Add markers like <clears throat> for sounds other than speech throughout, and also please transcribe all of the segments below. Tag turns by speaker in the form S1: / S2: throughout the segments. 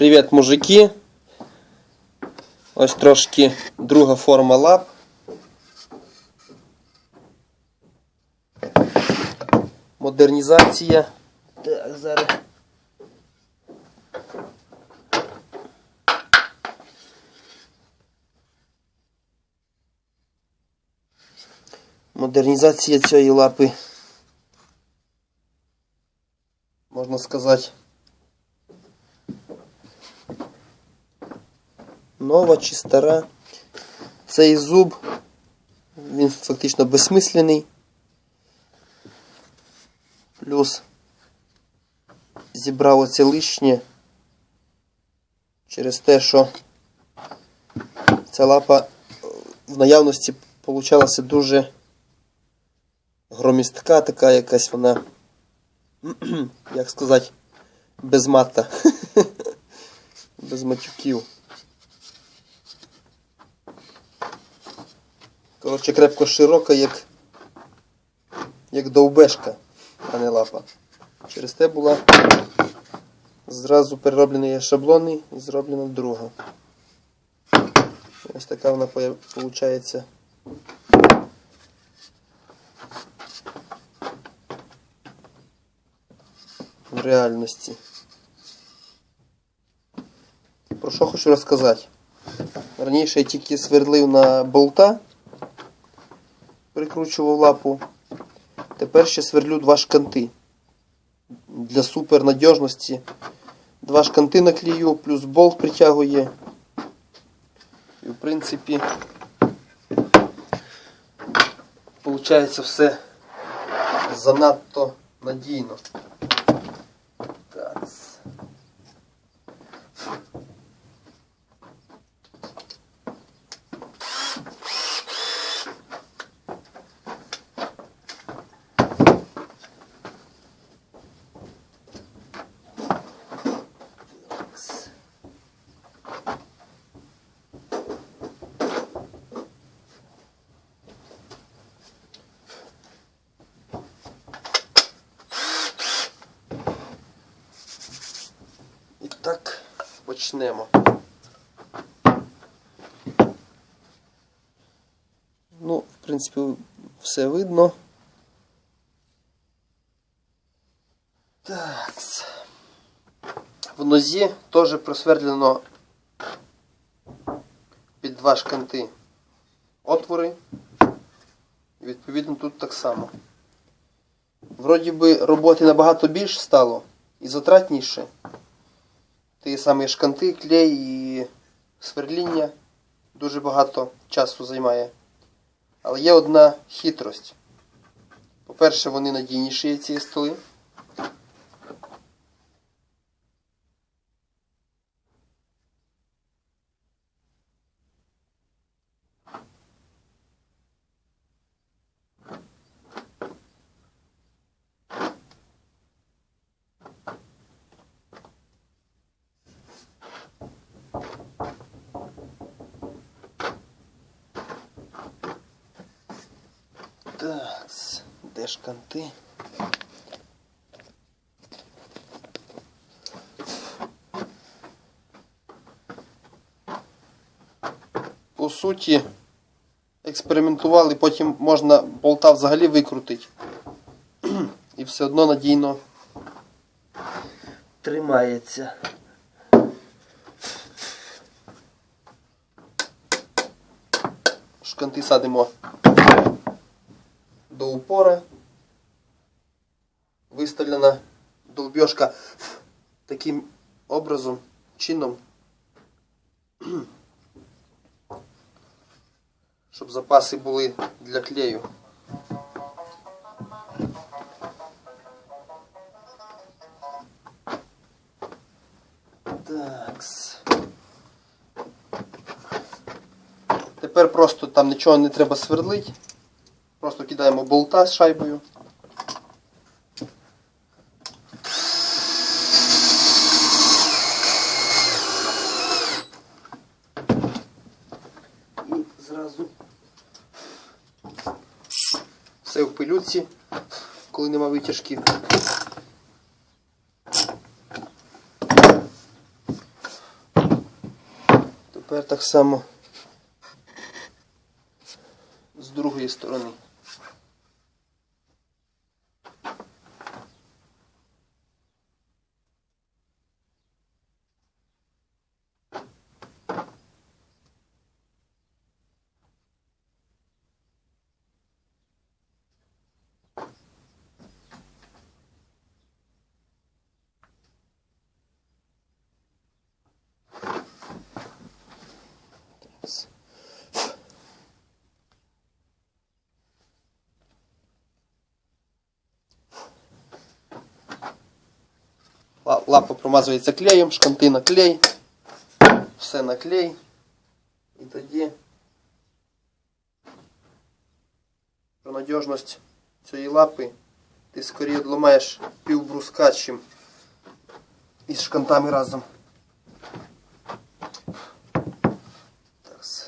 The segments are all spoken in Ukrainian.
S1: Привіт, мужики. Ось трошки друга форма лап. Модернізація. Так, зараз. Модернізація цієї лапи. Можна сказати. Нова чи стара. Цей зуб, він фактично безсмислений. Плюс зібрав оце лишнє через те, що ця лапа в наявності получалася дуже громістка, така якась вона, <clears throat> як сказати, без мата. <laughs> без матюків. Коротше, крепко широка, як, як довбешка, а не лапа. Через те була зразу перероблені шаблони і зроблена друга. Ось така вона виходить. В реальності. Про що хочу розказати? Раніше я тільки свердлив на болта, прикручував лапу. Тепер ще сверлю два шканти. Для супернадіжності. Два шканти наклею, плюс болт притягує. І в принципі виходить все занадто надійно. Так. І так почнемо. Ну, в принципі, все видно. Так. В нозі теж просвердлено під два шканти отвори. Відповідно тут так само. Вроді би роботи набагато більше стало і затратніше. Ті самі шканти, клей і сверління дуже багато часу займає. Але є одна хитрость. По-перше, вони надійніші ці столи. Так, де шканти? По суті, експериментували, потім можна болта взагалі викрутити. <clears throat> І все одно надійно тримається. Шканти садимо до упора. Виставлена долбьошка таким образом, чином, <clears throat> щоб запаси були для клею. Такс. Тепер просто там нічого не треба свердлити. Кидаємо болта з шайбою. І зразу все в пилюці, коли нема витяжки. Тепер так само з другої сторони. Лапа промазується клеєм, шканти на клей, все на клей. І тоді про надіжність цієї лапи ти скоріше відламаєш пів бруска, чим із шкантами разом.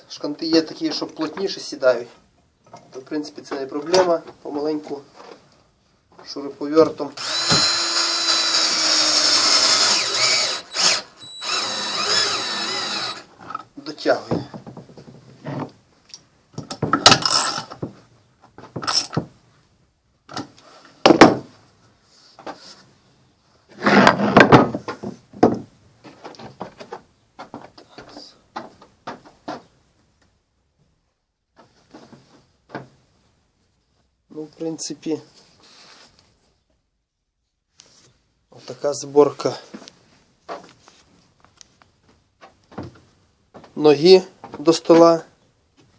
S1: Шканти є такі, що плотніше сідають. То, в принципі, це не проблема. Помаленьку шуруповертом. Ну, в принципі, отака зборка ноги до стола.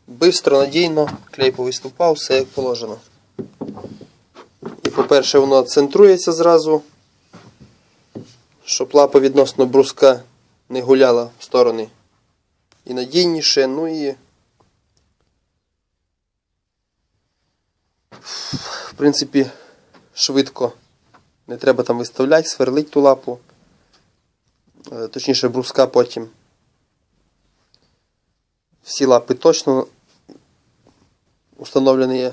S1: Бистро, надійно, клей повиступав, все як положено. І, по-перше, воно центрується зразу, щоб лапа відносно бруска не гуляла в сторони. І надійніше, ну і в принципі, швидко. Не треба там виставляти, сверлить ту лапу. Е, Точніше, бруска потім. Всі лапи точно установлені,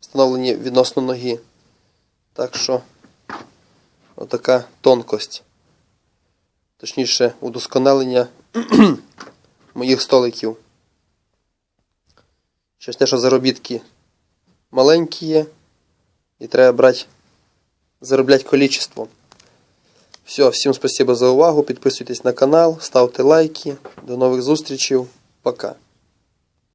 S1: встановлені відносно ноги. Так що отака тонкость. Точніше, удосконалення <clears throat> моїх столиків. Щось те, що заробітки маленькі є, і треба брати, заробляти количество. Все, всім спасибо за увагу. Підписуйтесь на канал, ставте лайки. До нових зустрічей. Пока.